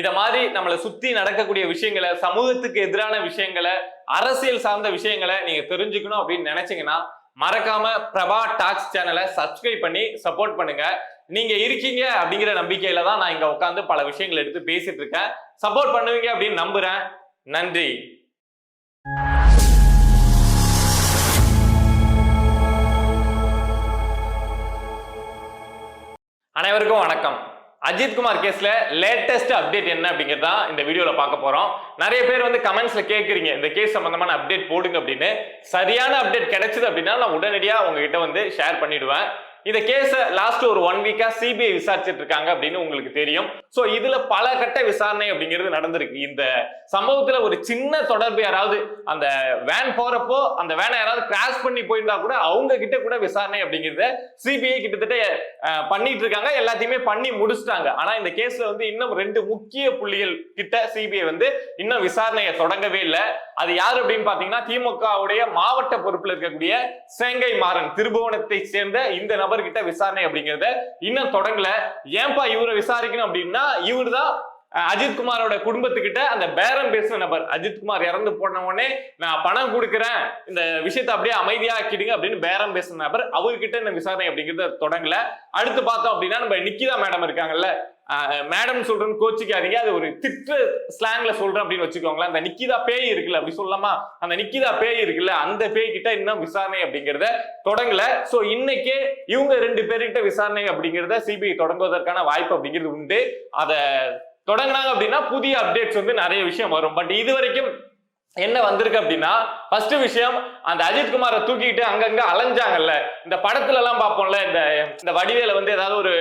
இத மாதிரி நம்மளை சுத்தி நடக்கக்கூடிய விஷயங்களை சமூகத்துக்கு எதிரான விஷயங்களை அரசியல் சார்ந்த விஷயங்களை நீங்க தெரிஞ்சுக்கணும் அப்படின்னு நினைச்சீங்கன்னா மறக்காம பிரபா டாக்ஸ் சேனலை சப்ஸ்கிரைப் பண்ணி சப்போர்ட் பண்ணுங்க. நீங்க இருக்கீங்க அப்படிங்கிற நம்பிக்கையில தான் நான் இங்க உட்காந்து பல விஷயங்களை எடுத்து பேசிட்டு இருக்கேன். சப்போர்ட் பண்ணுவீங்க அப்படின்னு நம்புறேன். நன்றி. அனைவருக்கும் வணக்கம். அஜித்குமார் கேஸ்ல லேட்டஸ்ட் அப்டேட் என்ன அப்படிங்கிறது தான் இந்த வீடியோல பார்க்க போறோம். நிறைய பேர் வந்து கமெண்ட்ஸ்ல கேக்குறீங்க. இந்த கேஸ் சம்பந்தமான அப்டேட் போடுங்க அப்படின்னு. சரியான அப்டேட் கிடைச்சது அப்படின்னா நான் உடனடியா உங்ககிட்ட வந்து ஷேர் பண்ணிடுவேன். இந்த கேஸ லாஸ்ட் ஒரு ஒன் வீக்கா சிபிஐ விசாரிச்சுட்டு இருக்காங்க அப்படின்னு உங்களுக்கு தெரியும். சோ இதுல பல கட்ட விசாரணை அப்படிங்கிறது நடந்திருக்கு. இந்த சம்பவத்துல ஒரு சின்ன தொடர்பு யாராவது அந்த வேன் போறப்போ அந்த வேனை யாராவது கிராஷ் பண்ணி போயிருந்தா கூட அவங்க கிட்ட கூட விசாரணை அப்படிங்கிறத சிபிஐ கிட்டத்தட்ட பண்ணிட்டு இருக்காங்க. எல்லாத்தையுமே பண்ணி முடிச்சிட்டாங்க. ஆனா இந்த கேஸ்ல வந்து இன்னும் ரெண்டு முக்கிய புள்ளிகள் கிட்ட சிபிஐ வந்து இன்னும் விசாரணையை தொடங்கவே இல்லை. அது யாரு அப்படின்னு பாத்தீங்கன்னா திமுகவுடைய மாவட்ட பொறுப்புல இருக்கக்கூடிய சேங்கை மாறன் திருபுவனத்தை சேர்ந்த இந்த நபர் நபர்கிட்ட விசாரணை அப்படிங்கறத இன்னும் தொடங்கல. ஏன்பா இவரை விசாரிக்கணும் அப்படின்னா இவர் தான் அஜித் குமாரோட குடும்பத்துக்கிட்ட அந்த பேரம் பேசின நபர். அஜித் குமார் இறந்து போன உடனே நான் பணம் கொடுக்குறேன். இந்த விஷயத்தை அப்படியே அமைதியா ஆக்கிடுங்க அப்படின்னு பேரம் பேசின நபர். அவர்கிட்ட இந்த விசாரணை அப்படிங்கறத தொடங்கல. அடுத்து பார்த்தோம் அப்படின்னா நம்ம நிக்கிதா மேடம் இருக்காங்கல்ல. மேடம் சொல்றேன்னு கோச்சிக்காதீங்க. அது ஒரு திட்டு ஸ்லாங்ல சொல்றேன் அப்படின்னு வச்சுக்கோங்களேன். அந்த நிக்கிதா பேய் இருக்குல்ல அப்படி சொல்லலாமா? அந்த நிக்கிதா பேய் இருக்குல்ல அந்த பேய் கிட்ட இன்னும் விசாரணை அப்படிங்கறத தொடங்கல. சோ இன்னைக்கே இவங்க ரெண்டு பேர்கிட்ட விசாரணை அப்படிங்கறத சிபிஐ தொடங்குவதற்கான வாய்ப்பு அப்படிங்கிறது உண்டு. அதை தொடங்கினாங்க அப்படின்னா புதிய அப்டேட்ஸ் வந்து நிறைய விஷயம் வரும். பட் இது வரைக்கும் என்ன வந்திருக்கு அப்படின்னா ஃபர்ஸ்ட் விஷயம் அந்த அஜித் குமாரை தூக்கிட்டு அங்கங்க அலைஞ்சாங்கல்ல. இந்த படத்துல எல்லாம் பார்ப்போம்ல இந்த இந்த வடிவேல வந்து ஏதாவது ஒரு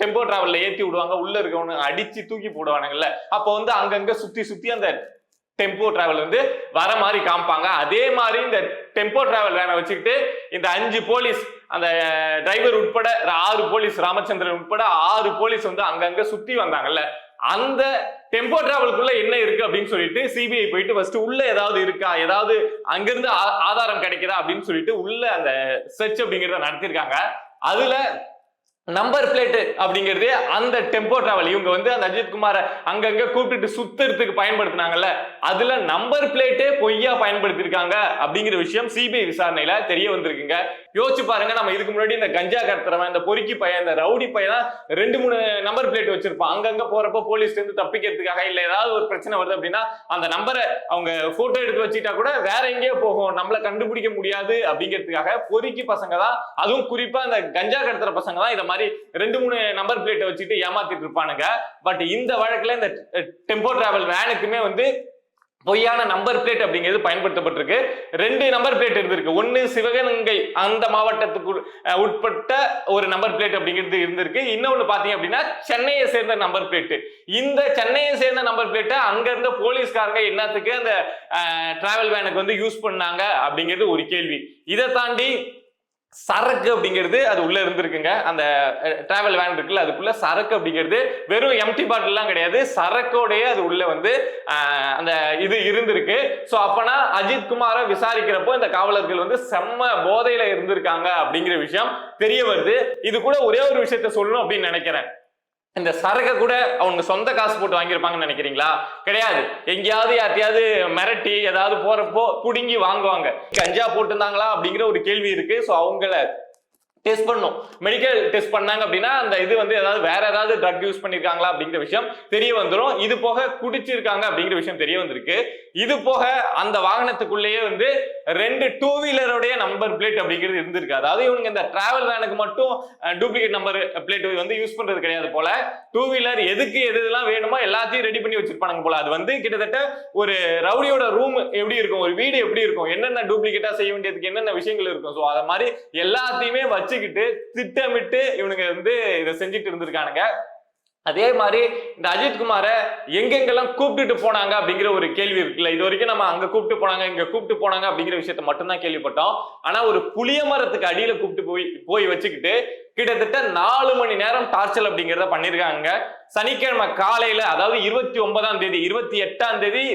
டெம்போ டிராவல்ல ஏத்தி விடுவாங்க உள்ள இருக்கவனு அடிச்சு தூக்கி போடுவானுங்கல்ல. அப்போ வந்து அங்கங்க சுத்தி சுத்தி அந்த டெம்போ டிராவல் வந்து வர மாதிரி காமிப்பாங்க. அதே மாதிரி இந்த டெம்போ டிராவல் வேனை வச்சுக்கிட்டு இந்த அஞ்சு போலீஸ் அந்த டிரைவர் உட்பட ஆறு போலீஸ் ராமச்சந்திரன் உட்பட ஆறு போலீஸ் வந்து அங்கங்க சுத்தி வந்தாங்கல்ல. அந்த டெம்போ டிராவலுக்குள்ள என்ன இருக்கு அப்படின்னு சொல்லிட்டு சிபிஐ போயிட்டு ஃபர்ஸ்ட் உள்ள ஏதாவது இருக்கா? ஏதாவது அங்கிருந்து ஆ- ஆதாரம் கிடைக்குதா? அப்படின்னு சொல்லிட்டு உள்ள அந்த சர்ச் அப்படிங்கிறத நடத்திருக்காங்க. அதுல நம்பர் பிளேட் அப்படிங்கிறது அந்த டெம்போ டிராவல் இவங்க வந்து அந்த அஜித் குமாரை அங்கங்க கூப்பிட்டு சுத்துறதுக்கு பயன்படுத்தினாங்கல்ல. அதுல நம்பர் பிளேட்டே பொய்யா பயன்படுத்திருக்காங்க அப்படிங்கிற விஷயம் சிபிஐ விசாரணையில தெரிய வந்திருக்குங்க. யோசிச்சு பாருங்க நம்ம இதுக்கு முன்னாடி இந்த கஞ்சா கடத்துறவன் இந்த பொறுக்கி பையன் இந்த ரவுடி பையன் தான் ரெண்டு மூணு நம்பர் பிளேட் வச்சிருப்பான். அங்கங்க போறப்ப போலீஸ்ல இருந்து தப்பிக்கிறதுக்காக இல்ல ஏதாவது ஒரு பிரச்சனை வருது அப்படின்னா அந்த நம்பரை அவங்க போட்டோ எடுத்து வச்சுட்டா கூட வேற எங்கேயோ போகும். நம்மள கண்டுபிடிக்க முடியாது அப்படிங்கிறதுக்காக பொறுக்கி பசங்க தான் அதுவும் குறிப்பா இந்த கஞ்சா கடத்துற பசங்க தான் இத மாதிரி ரெண்டு மூணு நம்பர் பிளேட்டை வச்சுட்டு ஏமாத்திட்டு இருப்பானுங்க. பட் இந்த வழக்குல இந்த டெம்போ டிராவல் வேனுக்குமே வந்து பொய்யான நம்பர் பிளேட் அப்படிங்கிறது பயன்படுத்தப்பட்டிருக்கு. ரெண்டு நம்பர் பிளேட் இருந்திருக்கு. ஒன்னு சிவகங்கை அந்த மாவட்டத்துக்கு உட்பட்ட ஒரு நம்பர் பிளேட் அப்படிங்கிறது இருந்திருக்கு. இன்னொன்று பார்த்தீங்க அப்படின்னா சென்னையை சேர்ந்த நம்பர் பிளேட்டு இந்த சென்னையை சேர்ந்த நம்பர் பிளேட்டை அங்க இருந்த போலீஸ்காரங்க என்னத்துக்கு அந்த டிராவல் வேனுக்கு வந்து யூஸ் பண்ணாங்க அப்படிங்கிறது ஒரு கேள்வி. இதை தாண்டி சரக்கு அப்படிங்கிறது அது உள்ள இருந்திருக்குங்க. அந்த டிராவல் வேன் இருக்குல்ல அதுக்குள்ள சரக்கு அப்படிங்கிறது வெறும் எம்டி பாட்டில்லாம் கிடையாது. சரக்கோடைய அது உள்ள வந்து அந்த இது இருந்திருக்கு. ஸோ அப்பனா அஜித் குமாரை விசாரிக்கிறப்போ இந்த காவலர்கள் வந்து செம்ம போதையில இருந்திருக்காங்க அப்படிங்கிற விஷயம் தெரிய வருது. இது கூட ஒரே ஒரு விஷயத்த சொல்லணும் அப்படின்னு நினைக்கிறேன். இந்த சரகை கூட அவங்க சொந்த காசு போட்டு வாங்கியிருப்பாங்கன்னு நினைக்கிறீங்களா? கிடையாது. எங்கேயாவது யார்ட்டையாவது மிரட்டி ஏதாவது போறப்போ புடுங்கி வாங்குவாங்க. கஞ்சா போட்டிருந்தாங்களா அப்படிங்கிற ஒரு கேள்வி இருக்கு. ஸோ அவங்கள டெஸ்ட் பண்ணும் மெடிக்கல் டெஸ்ட் பண்ணாங்க அப்படின்னா அந்த இது வந்து ஏதாவது வேற ஏதாவது ட்ரக் யூஸ் பண்ணிருக்காங்களா அப்படிங்கிற விஷயம் தெரிய வந்துடும் இது போக குடிச்சிருக்காங்க அப்படிங்கிற விஷயம் தெரிய வந்திருக்கு. இது போக அந்த வாகனத்துக்குள்ளேயே வந்து ரெண்டு டூ வீலருடைய நம்பர் பிளேட் அப்படிங்கிறது இருந்திருக்கு அதாவது இவங்க இந்த டிராவல் வேனுக்கு மட்டும் டூப்ளிகேட் நம்பர் பிளேட் வந்து யூஸ் பண்றது கிடையாது போல. டூ வீலர் எதுக்கு எது இதெல்லாம் வேணுமோ எல்லாத்தையும் ரெடி பண்ணி வச்சிருப்பாங்க போல. அது வந்து கிட்டத்தட்ட ஒரு ரவுடியோட ரூம் எப்படி இருக்கும் ஒரு வீடு எப்படி இருக்கும் என்னென்ன டூப்ளிகேட்டா செய்ய வேண்டியதுக்கு என்னென்ன விஷயங்கள் இருக்கும். ஸோ அதை மாதிரி எல்லாத்தையுமே வச்சுக்கிட்டு திட்டமிட்டு இவனுங்க வந்து இதை செஞ்சுட்டு இருந்திருக்கானுங்க. அதே மாதிரி இந்த அஜித் குமாரை எங்கெங்கெல்லாம் கூப்பிட்டுட்டு போனாங்க அப்படிங்கிற ஒரு கேள்வி இருக்குல்ல? இது வரைக்கும் நம்ம அங்க கூப்பிட்டு போனாங்க இங்க கூப்பிட்டு போனாங்க அப்படிங்கிற விஷயத்த மட்டும்தான் கேள்விப்பட்டோம். ஆனா ஒரு புளிய மரத்துக்கு அடியில கூப்பிட்டு போய் போய் வச்சுக்கிட்டு கிட்டத்தட்ட நாலு மணி நேரம் டார்ச்சல் அப்படிங்கிறத பண்ணிருக்காங்க. சனிக்கிழமை காலையில அதாவது இருபத்தி ஒன்பதாம் தேதி இருபத்தி எட்டாம் தேதி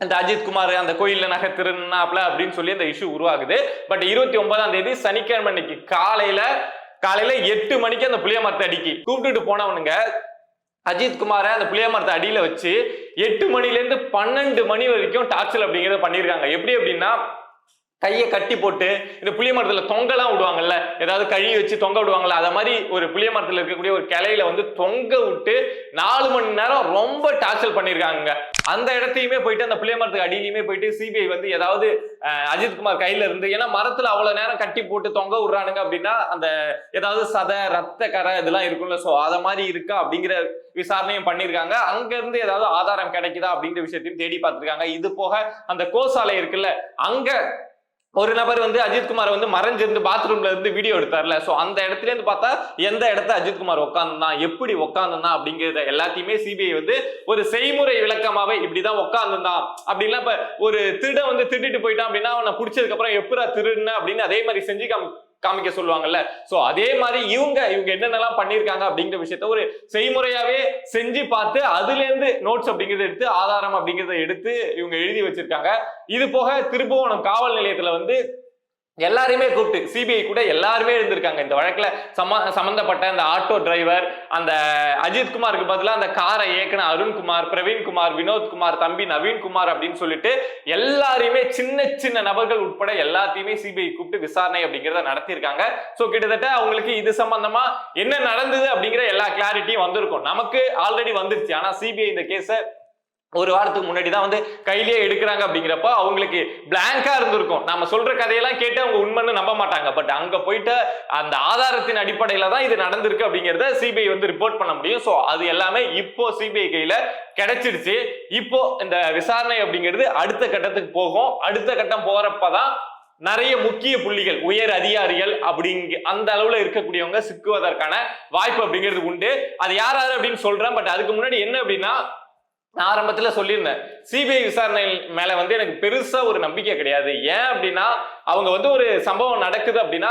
இந்த அஜித் குமார் அந்த கோயில்ல நகை திருநாப்ல அப்படின்னு சொல்லி அந்த இஷ்யூ உருவாகுது. பட் இருபத்தி ஒன்பதாம் தேதி சனிக்கிழமை அன்னைக்கு காலையில காலையில எட்டு மணிக்கு அந்த புளிய மரத்தை அடிக்கி. கூப்பிட்டுட்டு போனவனுங்க அஜித் குமாரை அந்த புளிய மரத்தை அடியில வச்சு எட்டு மணில இருந்து பன்னெண்டு மணி வரைக்கும் டார்ச்சல் அப்படிங்கறத பண்ணியிருக்காங்க. எப்படி அப்படின்னா கையை கட்டி போட்டு இந்த புளிய மரத்துல தொங்கலாம் விடுவாங்கல்ல ஏதாவது கழி வச்சு தொங்க விடுவாங்கல்ல அத மாதிரி ஒரு புளிய மரத்துல இருக்கக்கூடிய ஒரு கிளையில வந்து தொங்க விட்டு நாலு மணி நேரம் ரொம்ப டார்ச்சல் பண்ணியிருக்காங்க அந்த இடத்தையுமே போயிட்டு அந்த புளிய மரத்துக்கு அடியிலையுமே போயிட்டு சிபிஐ வந்து ஏதாவது அஜித்குமார் கையில இருந்து ஏன்னா மரத்துல அவ்வளவு நேரம் கட்டி போட்டு தொங்க விடுறானுங்க அப்படின்னா அந்த ஏதாவது சதை ரத்த கரை இதெல்லாம் இருக்கும்ல. சோ அத மாதிரி இருக்கா அப்படிங்கிற விசாரணையும் பண்ணியிருக்காங்க. அங்க இருந்து ஏதாவது ஆதாரம் கிடைக்குதா அப்படிங்கிற விஷயத்தையும் தேடி பார்த்திருக்காங்க. இது போக அந்த கோசாலை இருக்குல்ல அங்க ஒரு நபர் வந்து அஜித்குமார் வந்து மறைஞ்சிருந்து பாத்ரூம்ல இருந்து வீடியோ எடுத்தார்ல. சோ அந்த இடத்துல இருந்து பார்த்தா எந்த இடத்த அஜித்குமார் உட்காந்துதான் எப்படி உட்காந்துதான் அப்படிங்கறத எல்லாத்தையுமே சிபிஐ வந்து ஒரு செய்முறை விளக்கமாவே இப்படிதான் உட்காந்துதான் அப்படின்னா இப்ப ஒரு திருட வந்து திருடிட்டு போயிட்டான் அப்படின்னா அவனை பிடிச்சதுக்கு அப்புறம் எப்படா திருடுன அப்படின்னு அதே மாதிரி செஞ்சு காமிக்க சொல்லுவாங்கல்ல. சோ அதே மாதிரி இவங்க இவங்க என்னென்னலாம் பண்ணிருக்காங்க அப்படிங்கிற விஷயத்த ஒரு செய்முறையாவே செஞ்சு பார்த்து அதுல இருந்து நோட்ஸ் அப்படிங்கறத எடுத்து ஆதாரம் அப்படிங்கறத எடுத்து இவங்க எழுதி வச்சிருக்காங்க. இது போக திருப்புவனம் காவல் நிலையத்துல வந்து எல்லாருமே கூப்பிட்டு சிபிஐ கூட எல்லாருமே இருந்திருக்காங்க. இந்த வழக்குல சம சம்பந்தப்பட்ட அந்த ஆட்டோ டிரைவர் அந்த அஜித் குமாருக்கு அந்த காரை இயக்குன அருண்குமார் பிரவீன்குமார் வினோத்குமார் தம்பி நவீன்குமார் அப்படின்னு சொல்லிட்டு எல்லாரையுமே சின்ன சின்ன நபர்கள் உட்பட எல்லாத்தையுமே சிபிஐ கூப்பிட்டு விசாரணை அப்படிங்கிறத நடத்தியிருக்காங்க. ஸோ கிட்டத்தட்ட அவங்களுக்கு இது சம்பந்தமா என்ன நடந்தது அப்படிங்கிற எல்லா கிளாரிட்டியும் வந்திருக்கும். நமக்கு ஆல்ரெடி வந்துருச்சு. ஆனா சிபிஐ இந்த கேஸை ஒரு வாரத்துக்கு முன்னாடி தான் வந்து கையிலேயே எடுக்கிறாங்க அப்படிங்கிறப்ப அவங்களுக்கு பிளாங்கா இருந்திருக்கும். நம்ம சொல்ற கதையெல்லாம் கேட்டு அவங்க உண்மைன்னு நம்ப மாட்டாங்க. பட் அங்க போயிட்டு அந்த ஆதாரத்தின் அடிப்படையில தான் இது நடந்திருக்கு அப்படிங்கிறத சிபிஐ வந்து ரிப்போர்ட் பண்ண முடியும். ஸோ அது எல்லாமே இப்போ சிபிஐ கையில கிடைச்சிருச்சு. இப்போ இந்த விசாரணை அப்படிங்கிறது அடுத்த கட்டத்துக்கு போகும். அடுத்த கட்டம் போறப்பதான் நிறைய முக்கிய புள்ளிகள் உயர் அதிகாரிகள் அப்படிங்க அந்த அளவுல இருக்கக்கூடியவங்க சிக்குவதற்கான வாய்ப்பு அப்படிங்கிறது உண்டு. அது யார் யாரு அப்படின்னு சொல்றேன். பட் அதுக்கு முன்னாடி என்ன அப்படின்னா நான் ஆரம்பத்தில் சொல்லியிருந்தேன். சிபிஐ விசாரணை மேலே வந்து எனக்கு பெருசாக ஒரு நம்பிக்கை கிடையாது. ஏன் அப்படின்னா அவங்க வந்து ஒரு சம்பவம் நடக்குது அப்படின்னா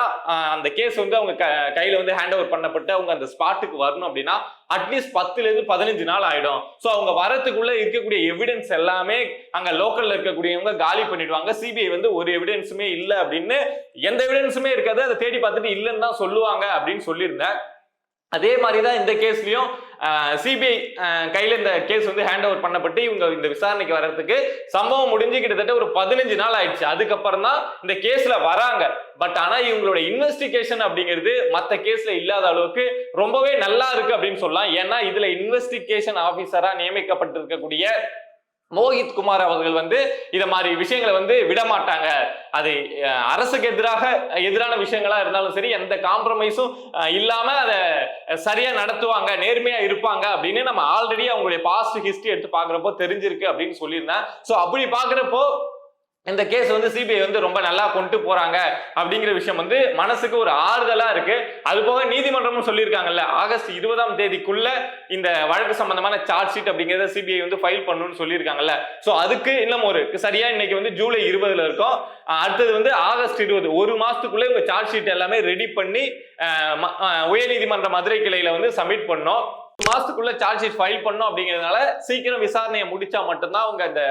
அந்த கேஸ் வந்து அவங்க க- கையில் வந்து ஹேண்ட் ஓவர் பண்ணப்பட்டு அவங்க அந்த ஸ்பாட்டுக்கு வரணும் அப்படின்னா அட்லீஸ்ட் பத்துலேருந்து பதினஞ்சு நாள் ஆகிடும் ஸோ அவங்க வரத்துக்குள்ளே இருக்கக்கூடிய எவிடன்ஸ் எல்லாமே அங்கே லோக்கலில் இருக்கக்கூடியவங்க காலி பண்ணிடுவாங்க. சிபிஐ வந்து ஒரு எவிடன்ஸுமே இல்லை அப்படின்னு எந்த எவிடன்ஸுமே இருக்காது. அதை தேடி பார்த்துட்டு இல்லைன்னு தான் சொல்லுவாங்க அப்படின்னு சொல்லியிருந்தேன். அதே மாதிரி தான் இந்த கேஸ்லயும் சிபிஐ கையில் இந்த கேஸ் வந்து ஹேண்ட் ஓவர் பண்ணப்பட்டு இவங்க இந்த விசாரணைக்கு வர்றதுக்கு சம்பவம் முடிஞ்சு கிட்டத்தட்ட ஒரு பதினஞ்சு நாள் ஆயிடுச்சு. அதுக்கப்புறம் தான் இந்த கேஸ்ல வராங்க. பட் ஆனா இவங்களோட இன்வெஸ்டிகேஷன் அப்படிங்கிறது மற்ற கேஸ்ல இல்லாத அளவுக்கு ரொம்பவே நல்லா இருக்கு அப்படின்னு சொல்லலாம். ஏன்னா இதுல இன்வெஸ்டிகேஷன் ஆபீசரா நியமிக்கப்பட்டிருக்கக்கூடிய மோஹித் குமார் அவர்கள் வந்து இத மாதிரி விஷயங்களை வந்து விடமாட்டாங்க. அது அரசுக்கு எதிராக எதிரான விஷயங்களா இருந்தாலும் சரி எந்த காம்ப்ரமைஸும் இல்லாம அதை சரியா நடத்துவாங்க நேர்மையா இருப்பாங்க அப்படின்னு நம்ம ஆல்ரெடி அவங்களுடைய பாஸ்ட் ஹிஸ்டரி எடுத்து பாக்குறப்போ தெரிஞ்சிருக்கு அப்படின்னு சொல்லியிருந்தேன். சோ அப்படி பாக்குறப்போ இந்த கேஸ் வந்து சிபிஐ வந்து ரொம்ப நல்லா கொண்டு போறாங்க அப்படிங்கிற விஷயம் வந்து மனசுக்கு ஒரு ஆறுதலா இருக்கு. அது போக நீதிமன்றமும் சொல்லியிருக்காங்கல்ல ஆகஸ்ட் இருபதாம் தேதிக்குள்ள இந்த வழக்கு சம்பந்தமான சார்ஜ் ஷீட் அப்படிங்கிறத சிபிஐ வந்து ஃபைல் பண்ணணும்னு சொல்லியிருக்காங்கல்ல. ஸோ அதுக்கு இன்னும் ஒரு சரியா இன்னைக்கு வந்து ஜூலை இருபதுல இருக்கும். அடுத்தது வந்து ஆகஸ்ட் இருபது ஒரு மாசத்துக்குள்ள இவங்க சார்ஜ் ஷீட் எல்லாமே ரெடி பண்ணி ம- உயர்நீதிமன்ற மதுரை கிளையில வந்து சப்மிட் பண்ணோம். மாசத்துக்குள்ள சார்ஜ் ஷீட் ஃபைல் பண்ணோம் அப்படிங்கிறதுனால சீக்கிரம் விசாரணையை முடிச்சா மட்டும்தான் அவங்க அந்த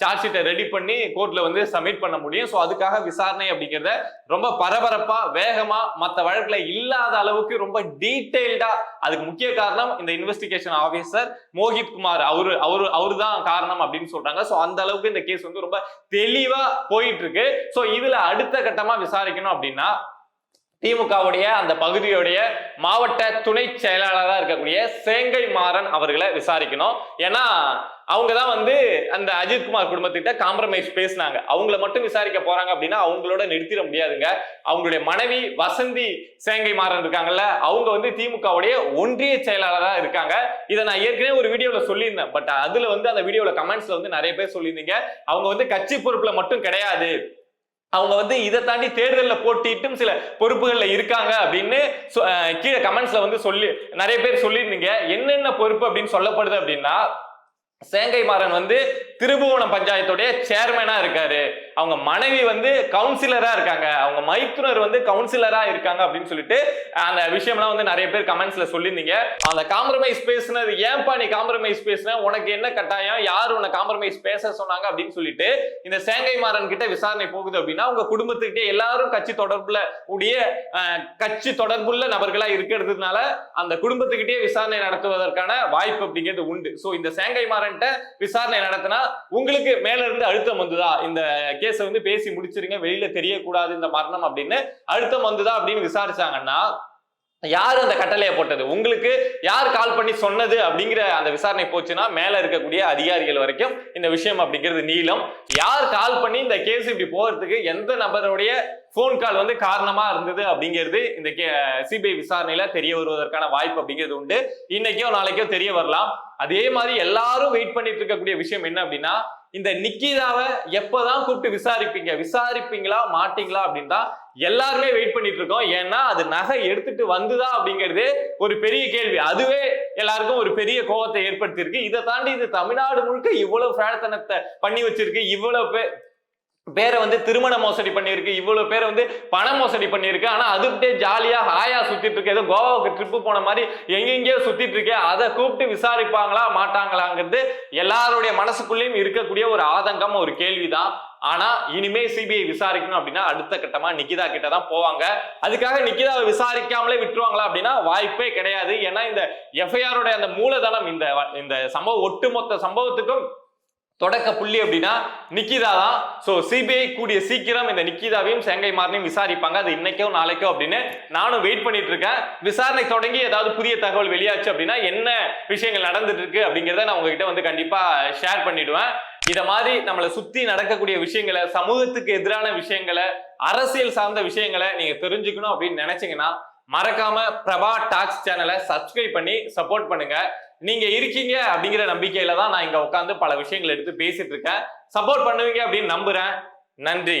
சார்ஜ் ஷீட்டை ரெடி பண்ணி கோர்ட்ல வந்து சப்மிட் பண்ண முடியும். ஸோ அதுக்காக விசாரணை அப்படிங்கிறத ரொம்ப பரபரப்பா வேகமா மற்ற வழக்குல இல்லாத அளவுக்கு ரொம்ப டீட்டெயில்டா அதுக்கு முக்கிய காரணம் இந்த இன்வெஸ்டிகேஷன் ஆபீசர் மோஹித் குமார். அவரு அவரு அவரு தான் காரணம் அப்படின்னு சொல்றாங்க. ஸோ அந்த அளவுக்கு இந்த கேஸ் வந்து ரொம்ப தெளிவா போயிட்டு இருக்கு. ஸோ இதுல அடுத்த கட்டமா விசாரிக்கணும் அப்படின்னா திமுகவுடைய அந்த பகுதியுடைய மாவட்ட துணை செயலாளராக இருக்கக்கூடிய சேங்கை மாறன் அவர்களை விசாரிக்கணும். ஏன்னா அவங்க தான் வந்து அந்த அஜித்குமார் குடும்பத்திட்ட காம்ப்ரமைஸ் பேசினாங்க. அவங்கள மட்டும் விசாரிக்க போறாங்க அப்படின்னா அவங்களோட நிறுத்திட முடியாதுங்க. அவங்களுடைய மனைவி வசந்தி சேங்கை மாறன் இருக்காங்கல்ல அவங்க வந்து திமுகவுடைய ஒன்றிய செயலாளராக இருக்காங்க. இதை நான் ஏற்கனவே ஒரு வீடியோவில் சொல்லியிருந்தேன். பட் அதுல வந்து அந்த வீடியோவில் கமெண்ட்ஸ்ல வந்து நிறைய பேர் சொல்லியிருந்தீங்க. அவங்க வந்து கட்சி பொறுப்புல மட்டும் கிடையாது. அவங்க வந்து இதை தாண்டி தேர்தலில் போட்டிட்டும் சில பொறுப்புகளில் இருக்காங்க அப்படின்னு சொ- கீழே கமெண்ட்ஸ்ல வந்து சொல்லி நிறைய பேர் சொல்லியிருந்தீங்க. என்னென்ன பொறுப்பு அப்படின்னு சொல்லப்படுது அப்படின்னா சேங்கை மாறன் வந்து திருபுவனம் பஞ்சாயத்துடைய சேர்மனா இருக்காரு. அவங்க மனைவி வந்து கவுன்சிலரா இருக்காங்க. அவங்க மைத்துனர் வந்து கவுன்சிலரா இருக்காங்க அப்படின்னு சொல்லிட்டு அந்த விஷயம்லாம் வந்து நிறைய பேர் கமெண்ட்ஸ்ல சொல்லியிருந்தீங்க. அந்த காம்ப்ரமைஸ் பேசுனது ஏன்பா நீ காம்ப்ரமைஸ் பேசுன? உனக்கு என்ன கட்டாயம்? யார் உன்னை காம்ப்ரமைஸ் பேச சொன்னாங்க அப்படின்னு சொல்லிட்டு இந்த சேங்கை மாறன் கிட்ட விசாரணை போகுது அப்படின்னா உங்க குடும்பத்துக்கிட்டே எல்லாரும் கட்சி தொடர்புல உடைய கட்சி தொடர்புள்ள நபர்களா இருக்கிறதுனால அந்த குடும்பத்துக்கிட்டே விசாரணை நடத்துவதற்கான வாய்ப்பு அப்படிங்கிறது உண்டு. சோ இந்த சேங்கை மாறன்ட்ட விசாரணை நடத்தினா உங்களுக்கு மேல இருந்து அழுத்தம் வந்துதா? இந்த கேஸை வந்து பேசி முடிச்சிருங்க வெளியில தெரியக்கூடாது இந்த மரணம் அப்படின்னு அழுத்தம் வந்துதா அப்படின்னு விசாரிச்சாங்கன்னா யார் அந்த கட்டளையை போட்டது? உங்களுக்கு யார் கால் பண்ணி சொன்னது அப்படிங்கிற அந்த விசாரணை போச்சுன்னா மேல இருக்கக்கூடிய அதிகாரிகள் வரைக்கும் இந்த விஷயம் அப்படிங்கிறது நீளம். யார் கால் பண்ணி இந்த கேஸ் இப்படி போறதுக்கு எந்த நபருடைய ஃபோன் கால் வந்து காரணமா இருந்தது அப்படிங்கிறது இந்த சிபிஐ விசாரணையில தெரிய வருவதற்கான வாய்ப்பு அப்படிங்கிறது உண்டு. இன்னைக்கோ நாளைக்கோ தெரிய வரலாம். அதே மாதிரி எல்லாரும் வெயிட் பண்ணிட்டு இருக்கக்கூடிய விஷயம் என்ன அப்படின்னா இந்த நிக்கிதாவை எப்போதான் கூப்பிட்டு விசாரிப்பீங்க? விசாரிப்பீங்களா? மாட்டீங்களா? அப்படின்னு தான் எல்லாருமே வெயிட் பண்ணிட்டு இருக்கோம். ஏன்னா அது நகை எடுத்துட்டு வந்துதா அப்படிங்கிறது ஒரு பெரிய கேள்வி. அதுவே எல்லாருக்கும் ஒரு பெரிய கோபத்தை ஏற்படுத்தியிருக்கு. இதை தாண்டி இது தமிழ்நாடு முழுக்க இவ்வளவு ஃபேடத்தனத்தை பண்ணி வச்சிருக்கு. இவ்வளவு பேரை வந்து திருமண மோசடி பண்ணியிருக்கு. இவ்வளவு பேரை வந்து பண மோசடி பண்ணியிருக்கு. ஆனா அதுக்கிட்டே ஜாலியா ஹாயா சுத்திட்டு இருக்கு. ஏதோ கோவாவுக்கு ட்ரிப்பு போன மாதிரி எங்கெங்கேயோ சுத்திட்டு இருக்கே. அதை கூப்பிட்டு விசாரிப்பாங்களா மாட்டாங்களாங்கிறது எல்லாருடைய மனசுக்குள்ளேயும் இருக்கக்கூடிய ஒரு ஆதங்கம் ஒரு கேள்விதான். ஆனா இனிமே சிபிஐ விசாரிக்கணும் அப்படின்னா அடுத்த கட்டமா நிக்கிதா கிட்ட தான் போவாங்க. அதுக்காக நிக்கிதாவை விசாரிக்காமலே விட்டுருவாங்களா அப்படின்னா வாய்ப்பே கிடையாது. ஏன்னா இந்த எஃப்ஐஆரோட அந்த மூலதனம் இந்த இந்த சம்பவம் ஒட்டுமொத்த சம்பவத்துக்கும் தொடக்க புள்ளி அப்படின்னா நிக்கிதா தான். ஸோ சிபிஐ கூடிய சீக்கிரம் இந்த நிக்கிதாவையும் செங்கை மாறனையும் விசாரிப்பாங்க. அது இன்னைக்கோ நாளைக்கோ அப்படின்னு நானும் வெயிட் பண்ணிட்டு இருக்கேன் விசாரணை தொடங்கி ஏதாவது புதிய தகவல் வெளியாச்சு அப்படின்னா என்ன விஷயங்கள் நடந்துட்டு இருக்கு அப்படிங்கிறத நான் உங்ககிட்ட வந்து கண்டிப்பா ஷேர் பண்ணிடுவேன். இதை மாதிரி நம்மளை சுத்தி நடக்கக்கூடிய விஷயங்களை சமூகத்துக்கு எதிரான விஷயங்களை அரசியல் சார்ந்த விஷயங்களை நீங்க தெரிஞ்சுக்கணும் அப்படின்னு நினைச்சீங்கன்னா மறக்காம பிரபா டாக்ஸ் சேனலை சப்ஸ்கிரைப் பண்ணி சப்போர்ட் பண்ணுங்க. நீங்க இருக்கீங்க அப்படிங்கிற நம்பிக்கையில தான் நான் இங்க உட்காந்து பல விஷயங்கள் எடுத்து பேசிட்டு இருக்கேன். சப்போர்ட் பண்ணுவீங்க அப்படின்னு நம்புறேன். நன்றி.